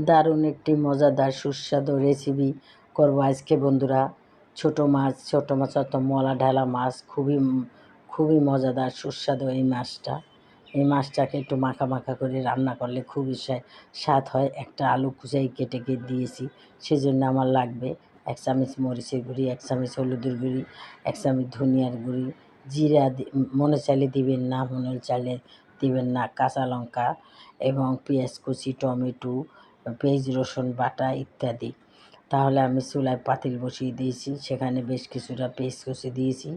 দারুণ একটি মজাদার সুস্বাদু রেসিপি করব আজকে বন্ধুরা। ছোট মাছ ছোট মাছ অত মলা ঢালা মাছ, খুবই খুবই মজাদার, সুস্বাদু এই মাছটা। এই মাছটাকে একটু মাখা মাখা করে রান্না করলে খুবই স্বা- স্বাদ হয়। একটা আলু কুচাই কেটে কেটে দিয়েছি, সেজন্য আমার লাগবে এক চামচ মরিচের গুঁড়ি, এক চামচ হলুদের গুঁড়ি, এক চামচ ধনিয়ার গুঁড়ি, জিরা মনে চাইলে দিবেন না, মনে চাইলে দিবেন না, কাঁচা লঙ্কা এবং পেঁয়াজ কুচি, টমেটো পেঁয়াজ, রসুন, বাটা ইত্যাদি। তাহলে আমি চুলায় পাতিল বসিয়ে দিয়েছি। সেখানে বেশ কিছুটা পেস্ট কুচি দিয়েছি।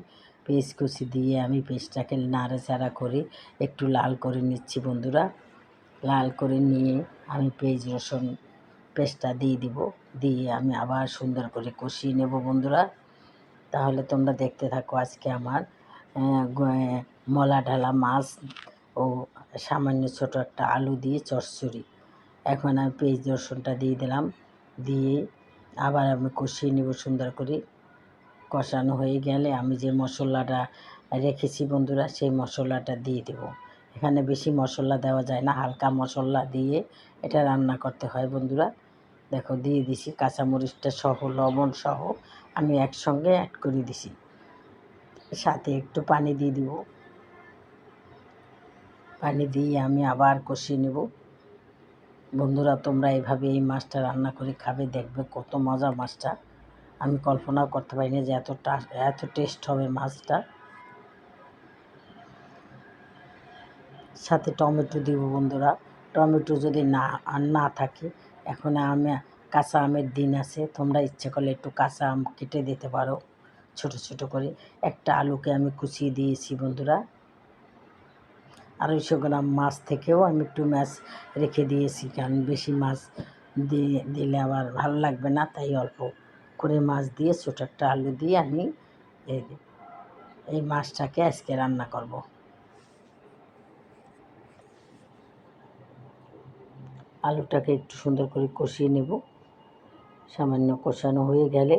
পেস্ট কুচি দিয়ে আমি পেস্টটাকে নাড়াচাড়া করে একটু লাল করে নিচ্ছি বন্ধুরা। লাল করে নিয়ে আমি পেঁয়াজ, রসুন পেস্টটা দিয়ে দিব। দিয়ে আমি আবার সুন্দর করে কষিয়ে নেব বন্ধুরা। তাহলে তোমরা দেখতে থাকো আজকে আমার মলা ঢালা মাছ ও সামান্য ছোট একটা আলু দিয়ে চচ্চড়ি। এখন আমি পেঁয়াজ রসুনটা দিয়ে দিলাম। দিয়ে আবার আমি কষিয়ে নেব সুন্দর করে। কষানো হয়ে গেলে আমি যে মশলাটা রেখেছি বন্ধুরা, সেই মশলাটা দিয়ে দেব। এখানে বেশি মশলা দেওয়া যায় না, হালকা মশলা দিয়ে এটা রান্না করতে হয় বন্ধুরা। দেখো, দিয়ে দিছি কাঁচামরিচটা সহ, লবণ সহ আমি একসঙ্গে অ্যাড করে দিছি। সাথে একটু পানি দিয়ে দিব। পানি দিয়ে আমি আবার কষিয়ে নেব। বন্ধুরা, তোমরা এভাবে এই মাছটা রান্না করে খাবে, দেখবে কত মজা মাছটা। আমি কল্পনাও করতে পারি না যে এত এত টেস্ট হবে মাছটা। সাথে টমেটো দিব বন্ধুরা। টমেটো যদি না না থাকে, এখন আমি, কাঁচা আমের দিন আছে, তোমরা ইচ্ছে করলে একটু কাঁচা আম কেটে দিতে পারো, ছোট ছোট করে। একটা আলুকে আমি কুচিয়ে দিয়েছি বন্ধুরা। আড়াইশো গ্রাম মাছ থেকেও আমি একটু মাছ রেখে দিয়েছি, কারণ বেশি মাছ দিয়ে দিলে আবার ভালো লাগবে না, তাই অল্প করে মাছ দিয়ে ছোটো একটা আলু দিয়ে আমি এই এই মাছটাকে আজকে রান্না করব। আলুটাকে একটু সুন্দর করে কষিয়ে নেব। সামান্য কষানো হয়ে গেলে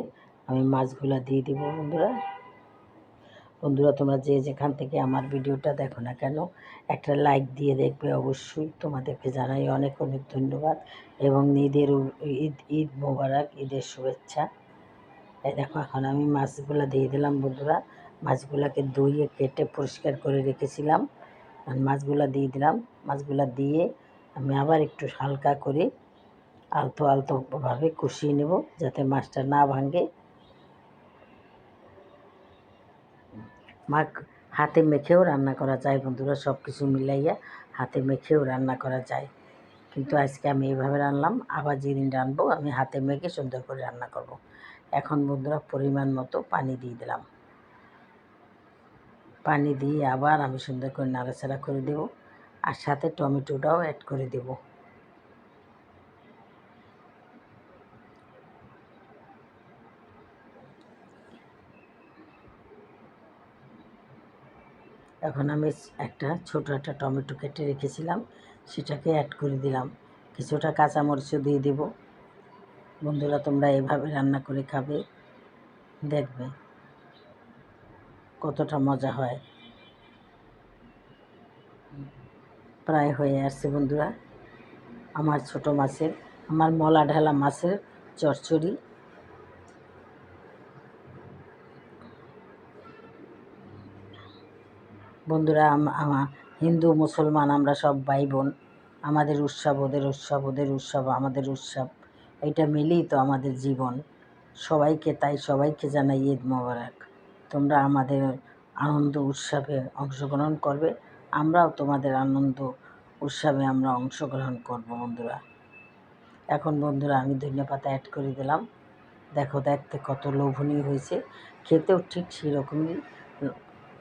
আমি মাছগুলো দিয়ে দেবো বন্ধুরা। বন্ধুরা, তোমরা যে যেখান থেকে আমার ভিডিওটা দেখো না কেন, একটা লাইক দিয়ে দেখবে অবশ্যই। তোমাদেরকে জানাই অনেক অনেক ধন্যবাদ এবং ঈদের ঈদ ঈদ মোবারক, ঈদের শুভেচ্ছা। এই দেখো, এখন আমি মাছগুলো দিয়ে দিলাম বন্ধুরা। মাছগুলোকে ধুয়ে, কেটে পরিষ্কার করে রেখেছিলাম। আর মাছগুলো দিয়ে দিলাম। মাছগুলো দিয়ে আমি আবার একটু হালকা করে আলতো আলতোভাবে কষিয়ে নেব যাতে মাছটা না ভাঙে। মাখ হাতে মেখেও রান্না করা যায়, বন্ধুরা সব কিছু মিলাইয়া হাতে মেখেও রান্না করা যায়। কিন্তু আজকে আমি এইভাবে রান্নাম আবার যেদিন রানবো আমি হাতে মেখে সুন্দর করে রান্না করব। এখন বন্ধুরা পরিমাণ মতো পানি দিয়ে দিলাম। পানি দিয়ে আবার আমি সুন্দর করে নাড়াচাড়া করে দেব, আর সাথে টমেটোটাও অ্যাড করে দেব। এখন আমি একটা ছোট একটা টমেটো কেটে রেখেছিলাম, সেটাকে অ্যাড করে দিলাম। কিছুটা কাঁচামরিচও দিয়ে দেব। বন্ধুরা, তোমরা এভাবে রান্না করে খাবে, দেখবে কতটা মজা হয়। প্রায় হয়ে আসছে বন্ধুরা। আমার ছোট মাছের, আমার মলা ঢালা মাছের চচ্চড়ি। বন্ধুরা, আম- আমার হিন্দু, মুসলমান, আমরা সব ভাই বোন আমাদের উৎসব ওদের উৎসব ওদের উৎসব, আমাদের উৎসব এটা মিলেই তো আমাদের জীবন। সবাইকে তাই সবাইকে জানাই ঈদ মোবারক। তোমরা আমাদের আনন্দ উৎসবে অংশগ্রহণ করবে, আমরাও তোমাদের আনন্দ উৎসবে আমরা অংশগ্রহণ করব বন্ধুরা। এখন বন্ধুরা, আমি ধনিয়া পাতা অ্যাড করে দিলাম। দেখো দেখতে কত লোভনীয় হয়েছে। খেতেও ঠিক সেরকমই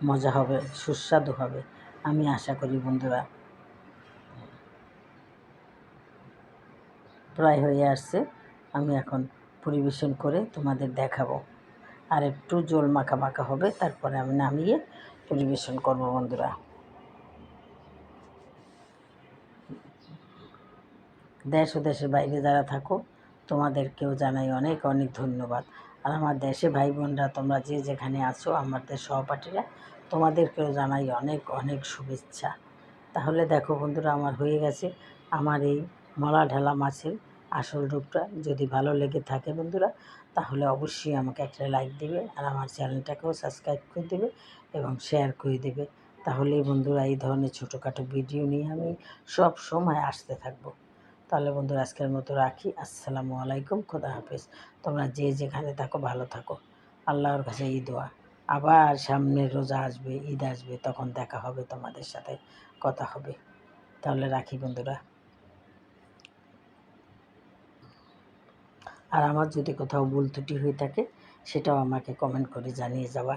মজা হবে, সুস্বাদু হবে। আমি আশা করি বন্ধুরা। প্রায় হয়ে আসছে। আমি এখন পরিবেশন করে তোমাদের দেখাবো। আর একটু জল মাখা মাখা হবে, তারপরে আমি নামিয়ে পরিবেশন করব বন্ধুরা। দেশ ও দেশের বাইরে যারা থাকো, তোমাদেরকেও জানাই অনেক অনেক ধন্যবাদ। আর আমার দেশে ভাই বোনরা তোমরা যে যেখানে আছো, আমাদের সহপাঠীরা, তোমাদেরকেও জানাই অনেক অনেক শুভেচ্ছা। তাহলে দেখো বন্ধুরা, আমার হয়ে গেছে আমার এই মলা ঢালা মাছের আসল রূপটা। যদি ভালো লেগে থাকে বন্ধুরা, তাহলে অবশ্যই আমাকে একটা লাইক দেবে আর আমার চ্যানেলটাকেও সাবস্ক্রাইব করে দেবে এবং শেয়ার করে দেবে। তাহলেই বন্ধুরা, এই ধরনের ছোটোখাটো ভিডিও নিয়ে আমি সব সময় আসতে থাকব। তাহলে বন্ধুরা আজকের মতো রাখি। আসসালামু আলাইকুম, খোদা হাফেজ। তোমরা যে যেখানে থাকো, ভালো থাকো। আল্লাহর কাছে এই দোয়া। আবার সামনে রোজা আসবে, ঈদ আসবে, তখন দেখা হবে, তোমাদের সাথে কথা হবে। তাহলে রাখি বন্ধুরা। আর আমার যদি কোথাও ভুল ত্রুটি হয়ে থাকে, সেটাও আমাকে কমেন্ট করে জানিয়ে যাওয়া